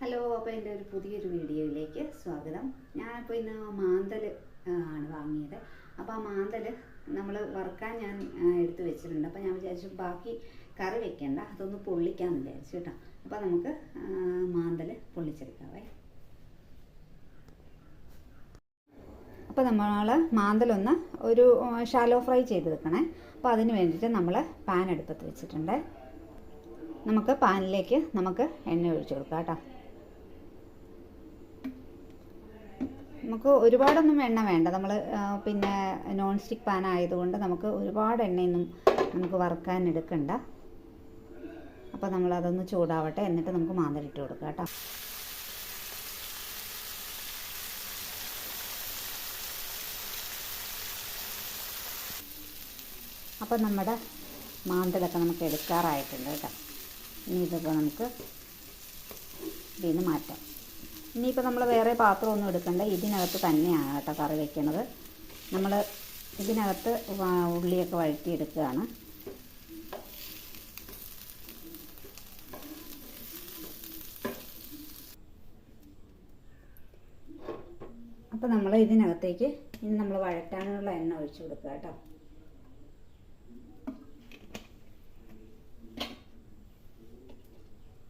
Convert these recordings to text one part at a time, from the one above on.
Hello അപ്പോൾ എന്റെ ഒരു പുതിയൊരു വീഡിയോയിലേക്ക് സ്വാഗതം. ഞാനിപ്പോൾ ഇന്ന് മാന്തൽ ആണ് വാങ്ങിയത്. അപ്പോൾ ആ മാന്തൽ നമ്മൾ വറുക്കാൻ ഞാൻ എടുത്തു വെച്ചിട്ടുണ്ട്. അപ്പോൾ ഞാൻ വിചാരിച്ചു ബാക്കി കറി വെക്കണ്ട അതൊന്ന് പൊള്ളിക്കാമെന്ന് വിചാരിച്ചു കേട്ടോ. അപ്പോൾ നമുക്ക് മാന്തൽ പൊള്ളിച്ചെടുക്കാവേ. അപ്പോൾ നമ്മൾ മാന്തലൊന്ന് ഒരു ഷാലോ ഫ്രൈ ചെയ്ത് വെക്കണേ. അപ്പോൾ അതിന് വേണ്ടിയിട്ട് നമ്മൾ പാൻ അടുപ്പത്ത് വെച്ചിട്ടുണ്ട്. നമുക്ക് പാനിലേക്ക് നമുക്ക് എണ്ണ ഒഴിച്ചു കൊടുക്കാം കേട്ടോ. നമുക്ക് ഒരുപാടൊന്നും എണ്ണ വേണ്ട. നമ്മൾ പിന്നെ നോൺ സ്റ്റിക്ക് പാൻ ആയതുകൊണ്ട് നമുക്ക് ഒരുപാട് എണ്ണയൊന്നും നമുക്ക് വറുക്കാൻ എടുക്കണ്ട. അപ്പോൾ നമ്മളതൊന്ന് ചൂടാവട്ടെ. എന്നിട്ട് നമുക്ക് മാന്തലിട്ട് കൊടുക്കാം കേട്ടോ. അപ്പോൾ നമ്മുടെ മാന്തലൊക്കെ നമുക്ക് എടുക്കാറായിട്ടുണ്ട് കേട്ടോ. ഇനി ഇതിപ്പോൾ നമുക്ക് ഇതിൽ നിന്ന് മാറ്റാം. ഇനിയിപ്പോൾ നമ്മൾ വേറെ പാത്രമൊന്നും എടുക്കണ്ട. ഇതിനകത്ത് തന്നെയാണ് കേട്ടോ കറി വയ്ക്കണത് നമ്മൾ ഇതിനകത്ത് ഉള്ളിയൊക്കെ വഴറ്റിയെടുക്കുകയാണ്. അപ്പോൾ നമ്മൾ ഇതിനകത്തേക്ക് ഇനി നമ്മൾ വഴറ്റാനുള്ള എണ്ണ ഒഴിച്ചു കൊടുക്കുക കേട്ടോ.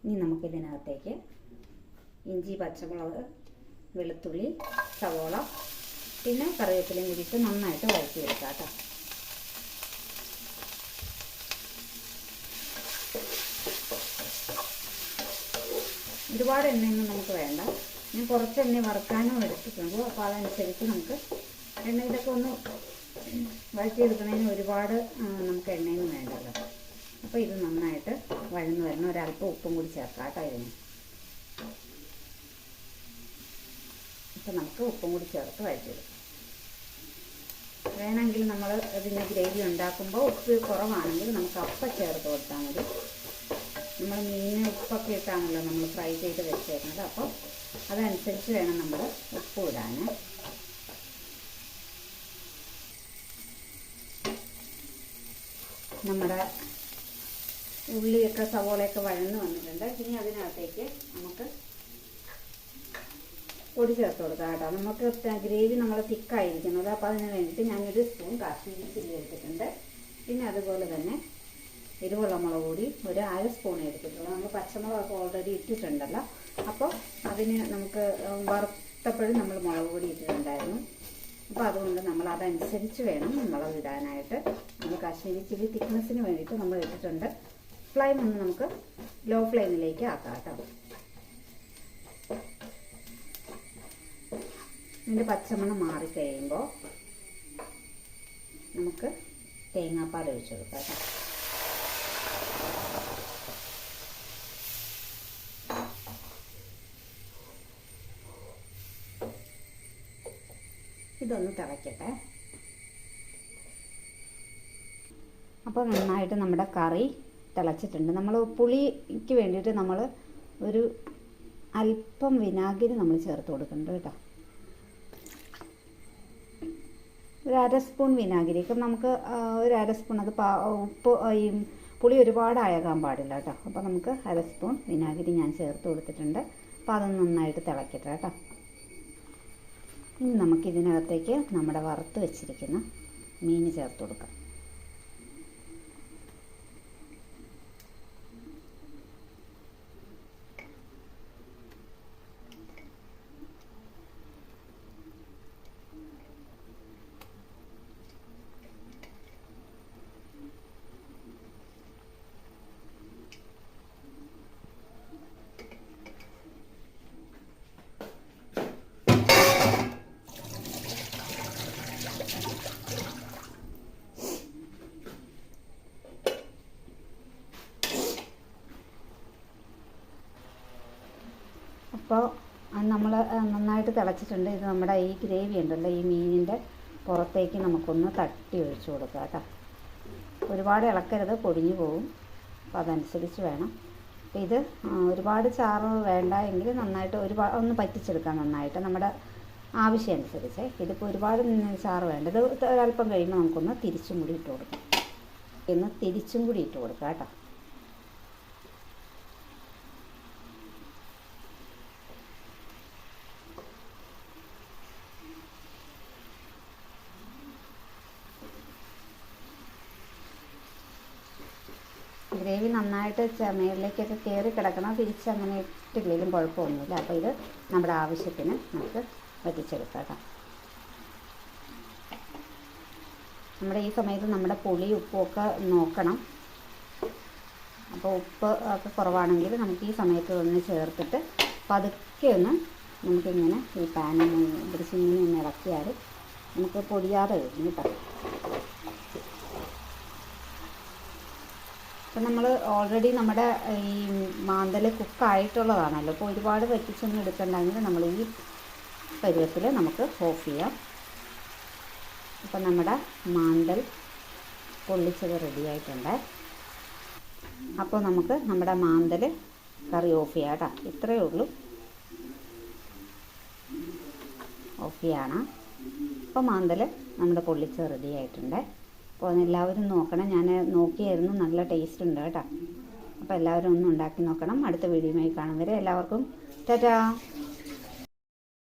ഇനി നമുക്കിതിനകത്തേക്ക് ഇഞ്ചി പച്ചമുളക് വെളുത്തുള്ളി സവോള പിന്നെ കറിവേപ്പിലയും കൂടിയിട്ട് നന്നായിട്ട് വഴറ്റി എടുക്കാം കേട്ടോ. ഒരുപാട് എണ്ണയൊന്നും നമുക്ക് വേണ്ട. ഞാൻ കുറച്ച് എണ്ണ വറുക്കാനും എടുത്തിട്ടുണ്ട്. അപ്പോൾ അതനുസരിച്ച് നമുക്ക് എണ്ണ ഇതൊക്കെ ഒന്ന് വഴറ്റിയെടുക്കുന്നതിന് ഒരുപാട് നമുക്ക് എണ്ണയൊന്നും വേണ്ടല്ലോ. അപ്പോൾ ഇത് നന്നായിട്ട് വഴന്ന് വരണം. ഒരല്പം ഉപ്പും കൂടി ചേർക്കാം കേട്ടോ ഇതിന്. അപ്പം നമുക്ക് ഉപ്പും കൂടി ചേർത്ത് വഴറ്റിയെടുക്കാം. വേണമെങ്കിൽ നമ്മൾ ഇതിന്റെ ഗ്രേവി ഉണ്ടാക്കുമ്പോൾ ഉപ്പ് കുറവാണെങ്കിൽ നമുക്ക് അപ്പ ചേർത്ത് കൊടുത്താൽ മതി. നമ്മൾ മീനിന് ഉപ്പൊക്കെ ഇട്ടാണല്ലോ നമ്മൾ ഫ്രൈ ചെയ്ത് വെച്ചേക്കുന്നത്. അപ്പോൾ അതനുസരിച്ച് വേണം നമ്മൾ ഉപ്പ് ഇടാൻ. നമ്മുടെ ഉള്ളിയൊക്കെ സവോളയൊക്കെ വഴന്ന് വന്നിട്ടുണ്ട്. ഇനി അതിനകത്തേക്ക് നമുക്ക് പൊടി ചേർത്ത് കൊടുക്കാം കേട്ടോ. നമുക്ക് ഗ്രേവി നമ്മൾ തിക്കായിരിക്കുന്നത് അപ്പോൾ അതിന് വേണ്ടിയിട്ട് ഞാനൊരു സ്പൂൺ കാശ്മീരി ചില്ലി എടുത്തിട്ടുണ്ട്. പിന്നെ അതുപോലെ തന്നെ എരിവുള്ള മുളക് കൂടി ഒരു അര സ്പൂൺ എടുത്തിട്ടുള്ളൂ. നമ്മൾ പച്ചമുളകൊക്കെ ഓൾറെഡി ഇട്ടിട്ടുണ്ടല്ലോ. അപ്പോൾ അതിന് നമുക്ക് വറുത്തപ്പോഴും നമ്മൾ മുളക് കൂടി ഇട്ടിട്ടുണ്ടായിരുന്നു. അപ്പോൾ അതുകൊണ്ട് നമ്മൾ അതനുസരിച്ച് വേണം മുളക് ഇടാനായിട്ട്. നമ്മൾ കാശ്മീരി ചില്ലി തിക്നെസ്സിന് വേണ്ടിയിട്ട് നമ്മൾ ഇട്ടിട്ടുണ്ട്. ഫ്ലെയിം ഒന്ന് നമുക്ക് ലോ ഫ്ലെയിമിലേക്ക് ആക്കാം കേട്ടോ. ഇതിന്റെ പച്ചമണം മാറിക്കഴിയുമ്പോൾ നമുക്ക് തേങ്ങാപ്പാൽ ഒഴിച്ചു കൊടുക്കാം ഇതൊന്ന് തിളയ്ക്കട്ടെ അപ്പോൾ നന്നായിട്ട് നമ്മുടെ കറി തിളച്ചിട്ടുണ്ട്. നമ്മൾ പുളിക്ക് വേണ്ടിയിട്ട് നമ്മൾ ഒരു അല്പം വിനാഗിരി നമ്മൾ ചേർത്ത് കൊടുക്കുന്നുണ്ട് കേട്ടോ. ഒരു അര സ്പൂൺ വിനാഗിരി. ഇപ്പം നമുക്ക് ഒരു അര സ്പൂൺ അത് പാ ഉപ്പ് ഈ പുളി ഒരുപാട് അയകാൻ പാടില്ല കേട്ടോ. അപ്പോൾ നമുക്ക് അര സ്പൂൺ വിനാഗിരി ഞാൻ ചേർത്ത് കൊടുത്തിട്ടുണ്ട്. അപ്പോൾ അതൊന്ന് നന്നായിട്ട് തിളക്കട്ടെ കേട്ടോ. ഇനി നമുക്കിതിനകത്തേക്ക് നമ്മുടെ വറുത്ത് വെച്ചിരിക്കുന്ന മീൻ ചേർത്ത് കൊടുക്കാം. അപ്പോൾ നമ്മൾ നന്നായിട്ട് തിളച്ചിട്ടുണ്ട്. ഇത് നമ്മുടെ ഈ ഗ്രേവി ഉണ്ടല്ലോ ഈ മീനിന്റെ പുറത്തേക്ക് നമുക്കൊന്ന് തട്ടി ഒഴിച്ചു കൊടുക്കുക കേട്ടോ. ഒരുപാട് ഇളക്കരുത് പൊടിഞ്ഞു പോകും അപ്പോൾ അതനുസരിച്ച് വേണം. അപ്പോൾ ഇത് ഒരുപാട് ചാറ് വേണ്ട എങ്കിൽ നന്നായിട്ട് ഒരുപാട് ഒന്ന് പറ്റിച്ചെടുക്കാം നന്നായിട്ട്. നമ്മുടെ ആവശ്യം അനുസരിച്ച് ഇതിപ്പോൾ ഒരുപാട് ചാറ് വേണ്ട. ഇത് ഒരല്പം കഴിയുമ്പോൾ നമുക്കൊന്ന് തിരിച്ചും കൂടി ഇട്ട് കൊടുക്കാം. ഇന്ന് തിരിച്ചും കൂടി ഇട്ട് കൊടുക്കാം കേട്ടോ. ചെറുതായിട്ട് നന്നായിട്ട് മേളിലേക്കൊക്കെ കയറി കിടക്കണം. തിരിച്ച് അങ്ങനെ ഇട്ടില്ലെങ്കിലും കുഴപ്പമൊന്നുമില്ല. അപ്പോൾ ഇത് നമ്മുടെ ആവശ്യത്തിന് നമുക്ക് വറ്റിച്ചെടുക്കാം നമ്മുടെ ഈ സമയത്ത് നമ്മുടെ പുളി ഉപ്പും ഒക്കെ നോക്കണം. അപ്പോൾ ഉപ്പ് ഒക്കെ കുറവാണെങ്കിൽ നമുക്ക് ഈ സമയത്ത് ഒന്ന് ചേർത്തിട്ട് പതുക്കെ ഒന്ന് നമുക്കിങ്ങനെ ഈ പാനിൽ നിന്ന് ഒന്ന് ഇളക്കിയാൽ നമുക്ക് പൊടിയാതെ വരും കേട്ടോ. അപ്പം നമ്മൾ ഓൾറെഡി നമ്മുടെ ഈ മാന്തൽ കുക്കായിട്ടുള്ളതാണല്ലോ അപ്പോൾ ഒരുപാട് വറ്റിച്ചൊന്നും എടുക്കണ്ടെങ്കിൽ നമ്മൾ ഈ പരുവത്തിൽ നമുക്ക് ഓഫ് ചെയ്യാം. അപ്പം നമ്മുടെ മാന്തൽ പൊള്ളിച്ചത് റെഡിയായിട്ടുണ്ട് അപ്പോൾ നമുക്ക് നമ്മുടെ മാന്തൽ കറി ഓഫ് ചെയ്യാം കേട്ടോ. ഇത്രയേ ഉള്ളൂ. ഓഫ് ചെയ്യണം. അപ്പോൾ മാന്തൽ നമ്മുടെ പൊള്ളിച്ച് റെഡി ആയിട്ടുണ്ട്. അപ്പോൾ എല്ലാവരും നോക്കണം. ഞാൻ നോക്കിയായിരുന്നു. നല്ല ടേസ്റ്റ് ഉണ്ട് കേട്ടോ. അപ്പോൾ എല്ലാവരും ഒന്ന് ഉണ്ടാക്കി നോക്കണം. അടുത്ത വീഡിയോയുമായി കാണും വരെ. എല്ലാവർക്കും ടാറ്റാ.